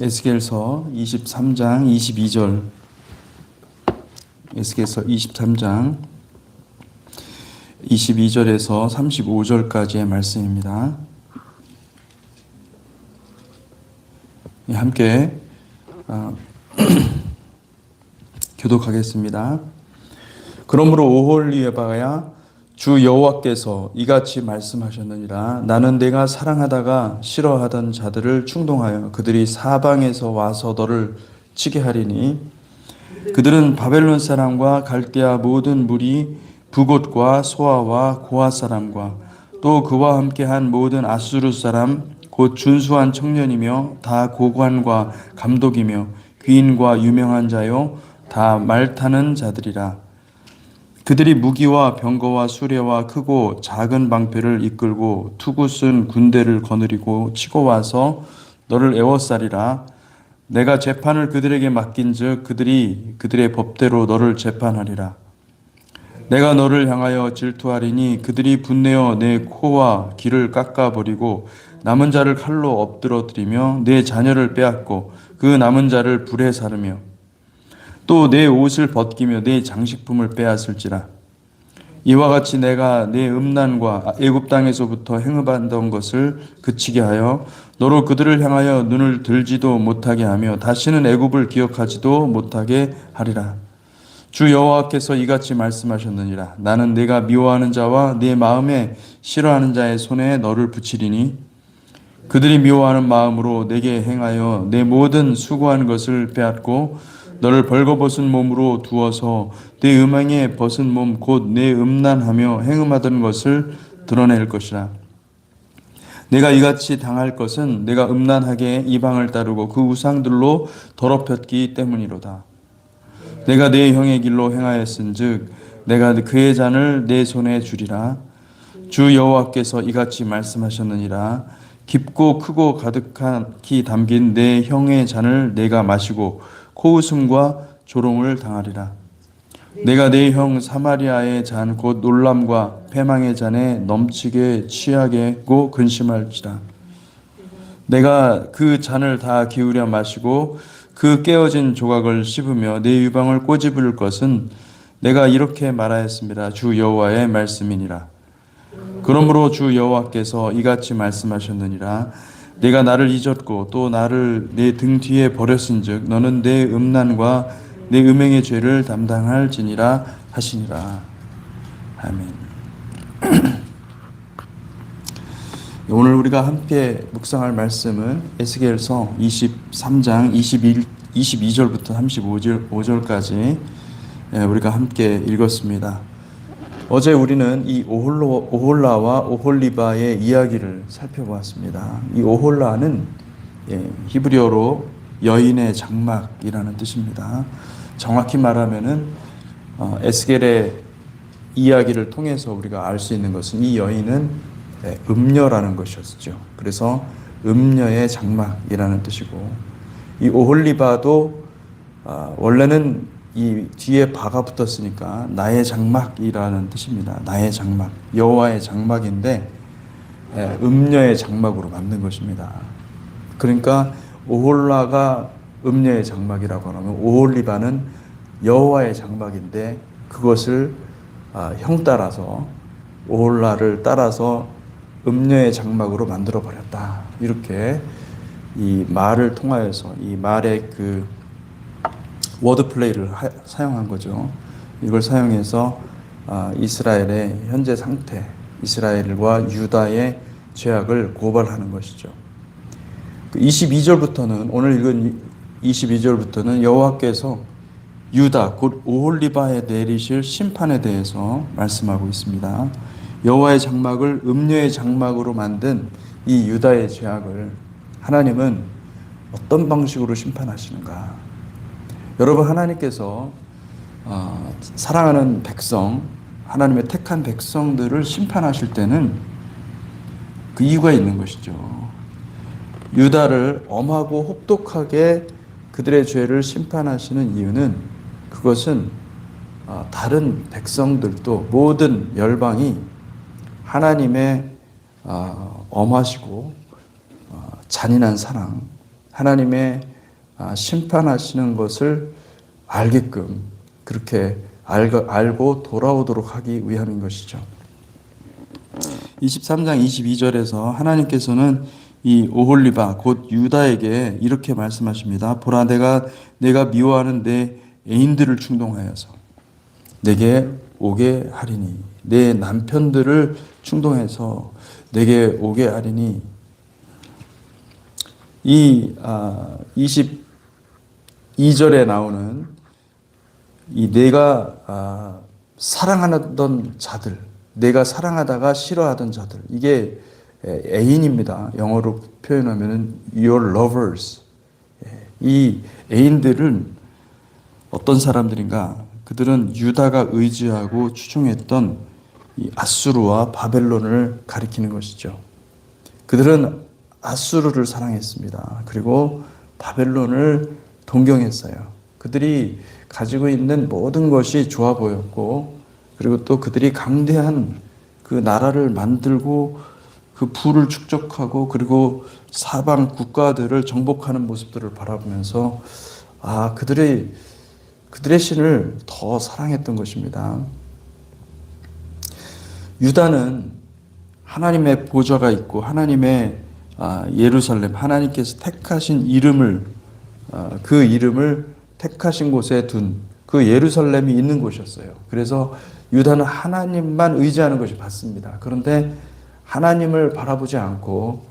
에스겔서 23장 22절 에스겔서 23장 22절에서 35절까지의 말씀입니다. 예, 함께 아, 교독하겠습니다. 그러므로 오홀리에바야 주 여호와께서 이같이 말씀하셨느니라. 나는 내가 사랑하다가 싫어하던 자들을 충동하여 그들이 사방에서 와서 너를 치게 하리니 그들은 바벨론 사람과 갈대아 모든 무리 부곳과 소아와 고아 사람과 또 그와 함께한 모든 아수르 사람 곧 준수한 청년이며 다 고관과 감독이며 귀인과 유명한 자요 다 말 타는 자들이라 그들이 무기와 병거와 수레와 크고 작은 방패를 이끌고 투구 쓴 군대를 거느리고 치고 와서 너를 애워싸리라. 내가 재판을 그들에게 맡긴즉 그들이 그들의 법대로 너를 재판하리라. 내가 너를 향하여 질투하리니 그들이 분내어 내 코와 귀를 깎아버리고 남은 자를 칼로 엎드러뜨리며 내 자녀를 빼앗고 그 남은 자를 불에 사르며 또 내 옷을 벗기며 내 장식품을 빼앗을지라. 이와 같이 내가 내 음란과 애굽 땅에서부터 행업하던 것을 그치게 하여 너로 그들을 향하여 눈을 들지도 못하게 하며 다시는 애굽을 기억하지도 못하게 하리라. 주 여호와께서 이같이 말씀하셨느니라. 나는 내가 미워하는 자와 내 마음에 싫어하는 자의 손에 너를 붙이리니 그들이 미워하는 마음으로 내게 행하여 내 모든 수고한 것을 빼앗고 너를 벌거벗은 몸으로 두어서 내 음행에 벗은 몸 곧 내 음란하며 행음하던 것을 드러낼 것이라. 내가 이같이 당할 것은 내가 음란하게 이방을 따르고 그 우상들로 더럽혔기 때문이로다. 내가 내 형의 길로 행하였은즉 내가 그의 잔을 내 손에 주리라. 주 여호와께서 이같이 말씀하셨느니라. 깊고 크고 가득하게 담긴 내 형의 잔을 내가 마시고 코웃음과 조롱을 당하리라 내가 내 형 사마리아의 잔 곧 놀람과 패망의 잔에 넘치게 취하게고 근심할지라 내가 그 잔을 다 기울여 마시고 그 깨어진 조각을 씹으며 내 유방을 꼬집을 것은 내가 이렇게 말하였습니다. 주 여호와의 말씀이니라. 그러므로 주 여호와께서 이같이 말씀하셨느니라. 내가 나를 잊었고 또 나를 내 등 뒤에 버렸은즉 너는 내 음란과 내 음행의 죄를 담당할지니라 하시니라. 아멘. 오늘 우리가 함께 묵상할 말씀은 에스겔서 23장 21, 22절부터 35절 5절까지 예, 우리가 함께 읽었습니다. 어제 우리는 이 오홀로, 오홀라와 오홀리바의 이야기를 살펴보았습니다. 이 오홀라는 예, 히브리어로 여인의 장막이라는 뜻입니다. 정확히 말하면은 어, 에스겔의 이야기를 통해서 우리가 알 수 있는 것은 이 여인은 네, 음녀라는 것이었죠. 그래서 음녀의 장막이라는 뜻이고 이 오홀리바도 아, 원래는 이 뒤에 바가 붙었으니까 나의 장막이라는 뜻입니다. 나의 장막, 여호와의 장막인데 예, 음녀의 장막으로 만든 것입니다. 그러니까 오홀라가 음녀의 장막이라고 하면 오홀리바는 여호와의 장막인데 그것을 아, 형 따라서 오홀라를 따라서 음녀의 장막으로 만들어 버렸다. 이렇게 이 말을 통하여서 이 말의 그 워드 플레이를 하, 사용한 거죠. 이걸 사용해서 아, 이스라엘의 현재 상태, 이스라엘과 유다의 죄악을 고발하는 것이죠. 22절부터는 오늘 읽은 22절부터는 여호와께서 유다 곧 오홀리바에 내리실 심판에 대해서 말씀하고 있습니다. 여호와의 장막을 음녀의 장막으로 만든 이 유다의 죄악을 하나님은 어떤 방식으로 심판하시는가? 여러분 하나님께서 어, 사랑하는 백성, 하나님의 택한 백성들을 심판하실 때는 그 이유가 있는 것이죠. 유다를 엄하고 혹독하게 그들의 죄를 심판하시는 이유는 그것은 어, 다른 백성들도 모든 열방이 하나님의 어, 엄하시고 어, 잔인한 사랑, 하나님의 아, 심판하시는 것을 알게끔 그렇게 알고, 알고 돌아오도록 하기 위함인 것이죠. 23장 22절에서 하나님께서는 이 오홀리바 곧 유다에게 이렇게 말씀하십니다. 보라 내가 내가 미워하는 내 애인들을 충동하여서 내게 오게 하리니 내 남편들을 충동해서 내게 오게 하리니 이 아, 22절에 나오는 이 내가 아, 사랑하던 자들, 내가 사랑하다가 싫어하던 자들 이게 에, 애인입니다. 영어로 표현하면은 your lovers. 예, 이 애인들은 어떤 사람들인가? 그들은 유다가 의지하고 추종했던 이 아수르와 바벨론을 가리키는 것이죠. 그들은 아수르를 사랑했습니다. 그리고 바벨론을 동경했어요. 그들이 가지고 있는 모든 것이 좋아 보였고, 그리고 또 그들이 강대한 그 나라를 만들고 그 부를 축적하고 그리고 사방 국가들을 정복하는 모습들을 바라보면서 아 그들의 그들의 신을 더 사랑했던 것입니다. 유다는 하나님의 보좌가 있고 하나님의 아, 예루살렘 하나님께서 택하신 이름을 아, 그 이름을 택하신 곳에 둔 그 예루살렘이 있는 곳이었어요. 그래서 유다는 하나님만 의지하는 것이 맞습니다. 그런데 하나님을 바라보지 않고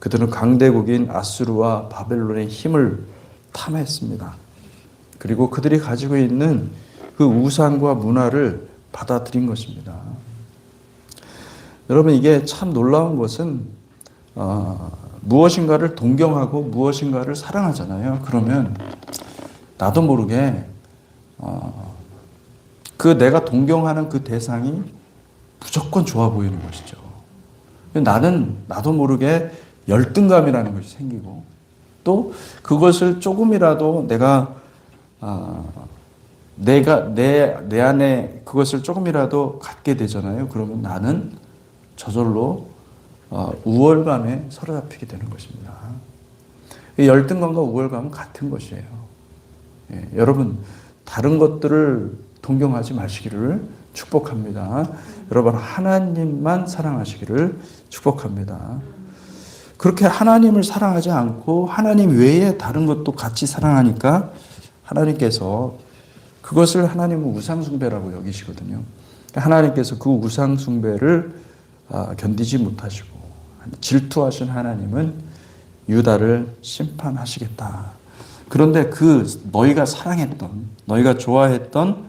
그들은 강대국인 아수르와 바벨론의 힘을 탐했습니다. 그리고 그들이 가지고 있는 그 우상과 문화를 받아들인 것입니다. 여러분 이게 참 놀라운 것은 어, 무엇인가를 동경하고 무엇인가를 사랑하잖아요. 그러면 나도 모르게 어, 그 내가 동경하는 그 대상이 무조건 좋아 보이는 것이죠. 나는 나도 모르게 열등감이라는 것이 생기고 또 그것을 조금이라도 내가 아, 내가 내, 내 안에 그것을 조금이라도 갖게 되잖아요. 그러면 나는 저절로 어, 우월감에 사로잡히게 되는 것입니다. 이 열등감과 우월감은 같은 것이에요. 예, 여러분 다른 것들을 동경하지 마시기를 축복합니다. 여러분 하나님만 사랑하시기를 축복합니다. 그렇게 하나님을 사랑하지 않고 하나님 외에 다른 것도 같이 사랑하니까 하나님께서 그것을 하나님은 우상숭배라고 여기시거든요. 하나님께서 그 우상숭배를 아, 견디지 못하시고 질투하신 하나님은 유다를 심판하시겠다. 그런데 그 너희가 사랑했던, 너희가 좋아했던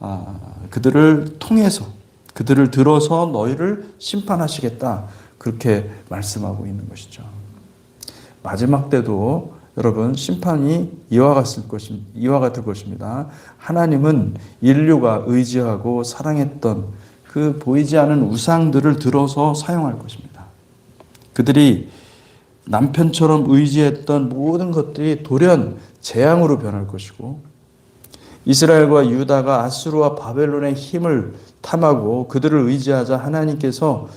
아, 그들을 통해서, 그들을 들어서 너희를 심판하시겠다. 그렇게 말씀하고 있는 것이죠. 마지막 때도 여러분 심판이 이와 같을 것임 이와 같을 것입니다. 하나님은 인류가 의지하고 사랑했던 그 보이지 않은 우상들을 들어서 사용할 것입니다. 그들이 남편처럼 의지했던 모든 것들이 돌연 재앙으로 변할 것이고 이스라엘과 유다가 아수르와 바벨론의 힘을 탐하고 그들을 의지하자 하나님께서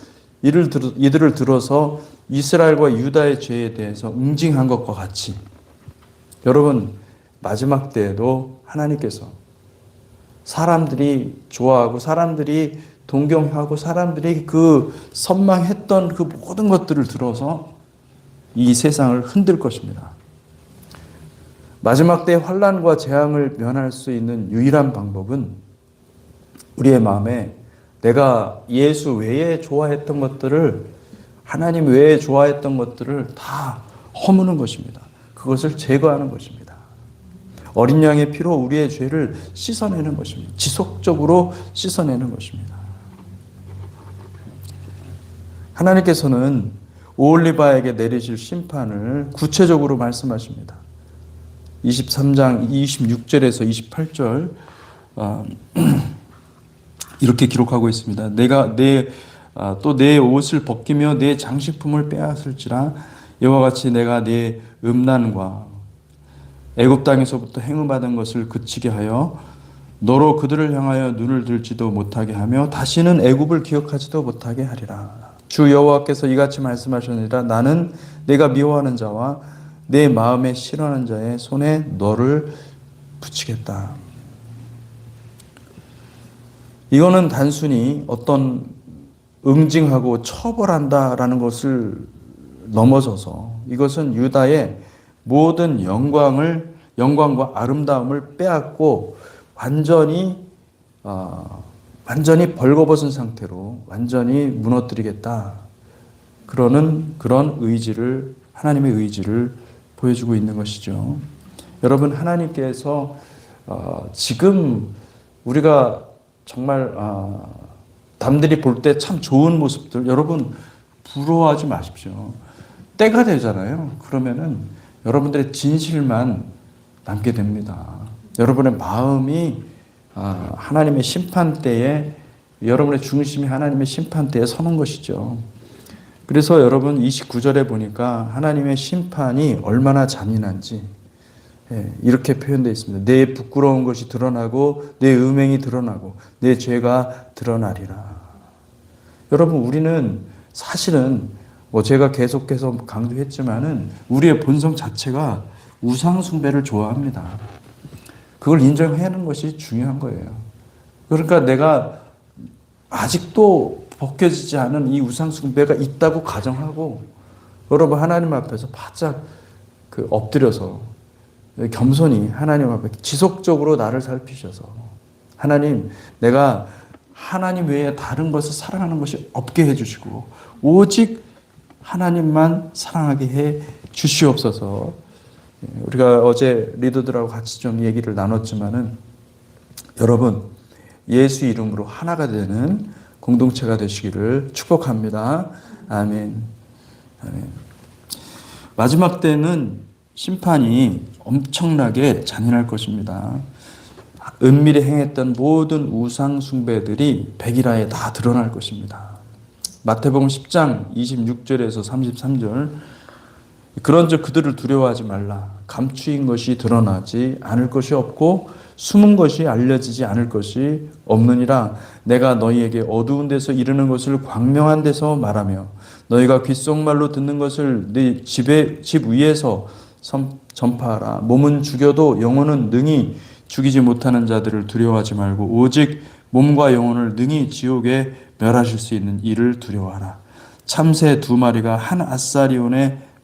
이를 들, 이들을 들어서 이스라엘과 유다의 죄에 대해서 응징한 것과 같이 여러분 마지막 때에도 하나님께서 사람들이 좋아하고 사람들이 동경하고 사람들이 그 선망했던 그 모든 것들을 들어서 이 세상을 흔들 것입니다. 마지막 때 환란과 재앙을 면할 수 있는 유일한 방법은 우리의 마음에 내가 예수 외에 좋아했던 것들을 하나님 외에 좋아했던 것들을 다 허무는 것입니다. 그것을 제거하는 것입니다. 어린 양의 피로 우리의 죄를 씻어내는 것입니다. 지속적으로 씻어내는 것입니다. 하나님께서는 오올리바에게 내리실 심판을 구체적으로 말씀하십니다. 23장 26절에서 28절 이렇게 기록하고 있습니다. 내가 내 또내 옷을 벗기며 내 장식품을 빼앗을지라 이와 같이 내가 내 음란과 애굽 땅에서부터 행음받은 것을 그치게 하여 너로 그들을 향하여 눈을 들지도 못하게 하며 다시는 애굽을 기억하지도 못하게 하리라. 주 여호와께서 이같이 말씀하셨느니라 나는 내가 미워하는 자와 내 마음에 싫어하는 자의 손에 너를 붙이겠다. 이거는 단순히 어떤 응징하고 처벌한다라는 것을 넘어서서 이것은 유다의 모든 영광을 영광과 아름다움을 빼앗고 완전히 어, 완전히 벌거벗은 상태로 완전히 무너뜨리겠다. 그러는 그런 의지를 하나님의 의지를 보여주고 있는 것이죠. 여러분 하나님께서 어, 지금 우리가 정말 어, 남들이 볼 때 참 좋은 모습들 여러분 부러워하지 마십시오. 때가 되잖아요. 그러면은 여러분들의 진실만 남게 됩니다. 여러분의 마음이 아, 하나님의 심판대에 여러분의 중심이 하나님의 심판대에 서는 것이죠. 그래서 여러분 29절에 보니까 하나님의 심판이 얼마나 잔인한지 예, 이렇게 표현되어 있습니다. 내 부끄러운 것이 드러나고 내 음행이 드러나고 내 죄가 드러나리라. 여러분 우리는 사실은 뭐 제가 계속해서 강조했지만은 우리의 본성 자체가 우상 숭배를 좋아합니다. 그걸 인정해야 하는 것이 중요한 거예요. 그러니까 내가 아직도 벗겨지지 않은 이 우상 숭배가 있다고 가정하고 여러분 하나님 앞에서 바짝 그 엎드려서 겸손히 하나님 앞에 지속적으로 나를 살피셔서 하나님 내가 하나님 외에 다른 것을 사랑하는 것이 없게 해주시고 오직 하나님만 사랑하게 해 주시옵소서. 우리가 어제 리더들하고 같이 좀 얘기를 나눴지만은 여러분 예수 이름으로 하나가 되는 공동체가 되시기를 축복합니다. 아멘. 아멘. 마지막 때는 심판이 엄청나게 잔인할 것입니다. 은밀히 행했던 모든 우상 숭배들이 백일하에 다 드러날 것입니다. 마태복음 10장 26절에서 33절 그런즉 그들을 두려워하지 말라 감추인 것이 드러나지 않을 것이 없고 숨은 것이 알려지지 않을 것이 없느니라 내가 너희에게 어두운 데서 이르는 것을 광명한 데서 말하며 너희가 귓속말로 듣는 것을 네 집에 집 위에서 전파하라 몸은 죽여도 영혼은 능히 죽이지 못하는 자들을 두려워하지 말고 오직 몸과 영혼을 능히 지옥에 멸하실 수 있는 이를 두려워하라. 참새 두 마리가 한 아사리온에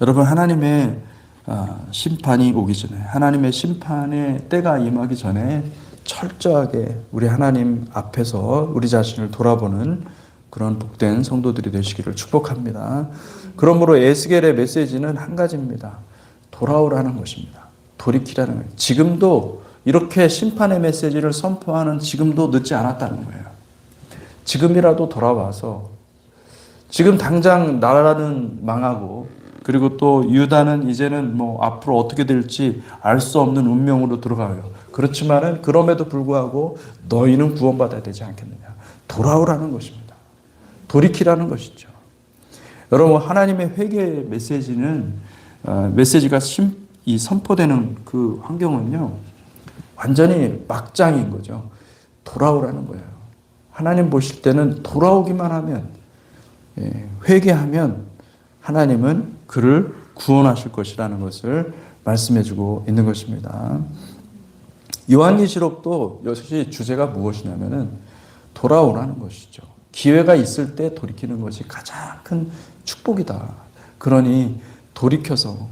여러분 하나님의 아, 심판이 오기 전에 하나님의 심판의 때가 임하기 전에 철저하게 우리 하나님 앞에서 우리 자신을 돌아보는 그런 복된 성도들이 되시기를 축복합니다. 그러므로 에스겔의 메시지는 한 가지입니다. 돌아오라는 것입니다. 돌이키라는 거예요. 지금도 이렇게 심판의 메시지를 선포하는 지금도 늦지 않았다는 거예요. 지금이라도 돌아와서 지금 당장 나라는 망하고 그리고 또 유다는 이제는 뭐 앞으로 어떻게 될지 알 수 없는 운명으로 들어가요. 그렇지만은 그럼에도 불구하고 너희는 구원받아야 되지 않겠느냐. 돌아오라는 것입니다. 돌이키라는 것이죠. 여러분 하나님의 회개 메시지는 어, 메시지가 심, 이 선포되는 그 환경은요 완전히 막장인 거죠. 돌아오라는 거예요. 하나님 보실 때는 돌아오기만 하면 예, 회개하면 하나님은 그를 구원하실 것이라는 것을 말씀해주고 있는 것입니다. 요한계시록도 역시 주제가 무엇이냐면은 돌아오라는 것이죠. 기회가 있을 때 돌이키는 것이 가장 큰 축복이다. 그러니 돌이켜서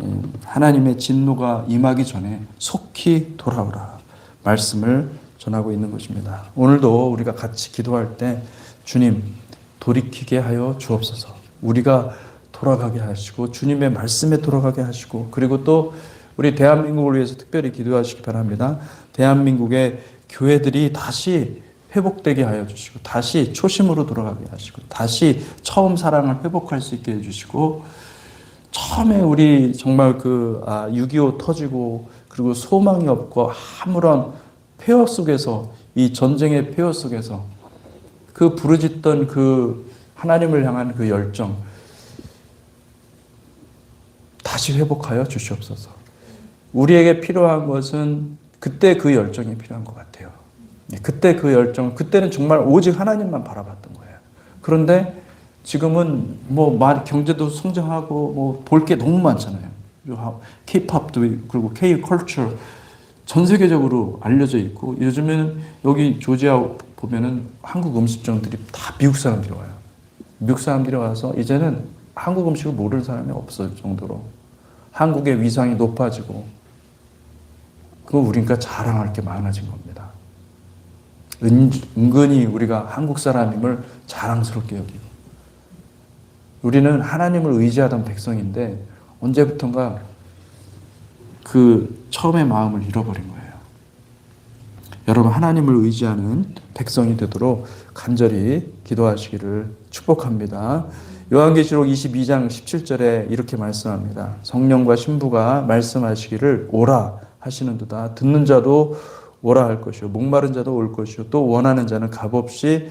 음, 하나님의 진노가 임하기 전에 속히 돌아오라. 말씀을 전하고 있는 것입니다. 오늘도 우리가 같이 기도할 때 주님 돌이키게 하여 주옵소서. 우리가 돌아가게 하시고 주님의 말씀에 돌아가게 하시고 그리고 또 우리 대한민국을 위해서 특별히 기도하시기 바랍니다. 대한민국의 교회들이 다시 회복되게 하여 주시고 다시 초심으로 돌아가게 하시고 다시 처음 사랑을 회복할 수 있게 해 주시고 처음에 우리 정말 그 아, 6.25 터지고 그리고 소망이 없고 아무런 폐허 속에서 이 전쟁의 폐허 속에서 그 부르짖던 그 하나님을 향한 그 열정 다시 회복하여 주시옵소서. 우리에게 필요한 것은 그때 그 열정이 필요한 것 같아요. 예, 그때 그 열정, 그때는 정말 오직 하나님만 바라봤던 거예요. 그런데 지금은 뭐 말- 경제도 성장하고 뭐 볼 게 너무 많잖아요. K-팝도 그리고 K-컬처 전 세계적으로 알려져 있고 요즘에는 여기 조지아 보면은 한국 음식점들이 다 미국 사람들이 와요. 미국 사람들이 와서 이제는 한국 음식을 모르는 사람이 없을 정도로 한국의 위상이 높아지고 그거 우리가 자랑할 게 많아진 겁니다. 은, 은근히 우리가 한국 사람임을 자랑스럽게 여기고 우리는 하나님을 의지하던 백성인데 언제부턴가 그 처음의 마음을 잃어버린 거예요. 여러분 하나님을 의지하는 백성이 되도록 간절히 기도하시기를 축복합니다. 요한계시록 22장 17절에 이렇게 말씀합니다. 성령과 신부가 말씀하시기를 오라 하시는도다. 듣는 자도 오라 할 것이요 목마른 자도 올 것이요 또 원하는 자는 값없이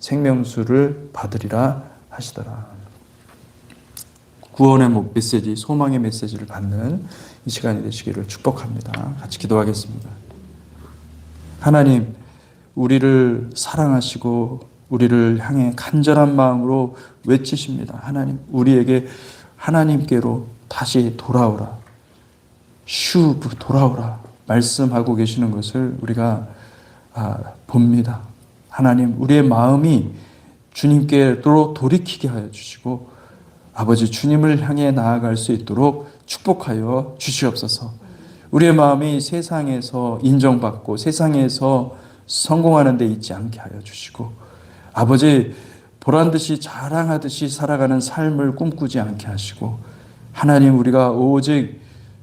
생명수를 받으리라 하시더라. 구원의 목 메시지, 소망의 메시지를 받는 이 시간이 되시기를 축복합니다. 같이 기도하겠습니다. 하나님, 우리를 사랑하시고 우리를 향해 간절한 마음으로 외치십니다. 하나님, 우리에게 하나님께로 다시 돌아오라. 슈브 돌아오라. 말씀하고 계시는 것을 우리가 아, 봅니다. 하나님, 우리의 마음이 주님께로 돌이키게 하여 주시고 아버지 주님을 향해 나아갈 수 있도록 축복하여 주시옵소서. 우리의 마음이 세상에서 인정받고 세상에서 성공하는 데 있지 않게 하여 주시고 아버지 보란 듯이 자랑하듯이 살아가는 삶을 꿈꾸지 않게 하시고 하나님 우리가 오직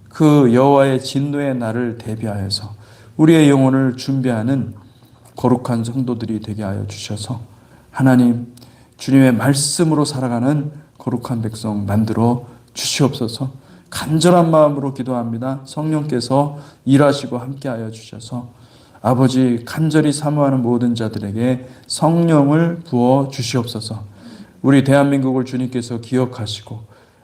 그 여호와의 진노의 날을 대비하여서 우리의 영혼을 준비하는 거룩한 성도들이 되게 하여 주셔서 하나님 주님의 말씀으로 살아가는 거룩한 백성 만들어 주시옵소서. 간절한 마음으로 기도합니다. 성령께서 일하시고 함께하여 주셔서 아버지 간절히 사모하는 모든 자들에게 성령을 부어 주시옵소서. 우리 대한민국을 주님께서 기억하시고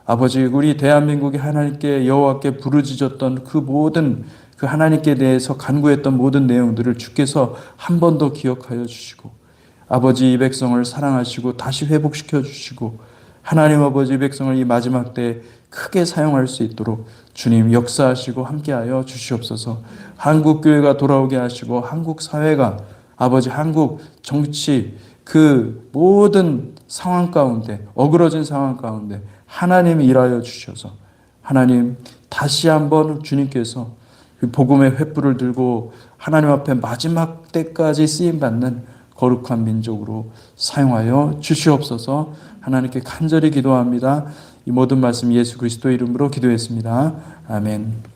아버지 우리 대한민국이 하나님께 여호와께 부르짖었던 그 모든 그 하나님께 대해서 간구했던 모든 내용들을 주께서 한 번 더 기억하여 주시고 아버지 이 백성을 사랑하시고 다시 회복시켜 주시고 하나님 아버지 이 백성을 이 마지막 때 크게 사용할 수 있도록 주님 역사하시고 함께하여 주시옵소서. 한국 교회가 돌아오게 하시고 한국 사회가 아버지 한국 정치 그 모든 상황 가운데 어그러진 상황 가운데 하나님이 일하여 주셔서 하나님 다시 한번 주님께서 그 복음의 횃불을 들고 하나님 앞에 마지막 때까지 쓰임 받는 거룩한 민족으로 사용하여 주시옵소서. 하나님께 간절히 기도합니다. 이 모든 말씀 예수 그리스도 이름으로 기도했습니다. 아멘.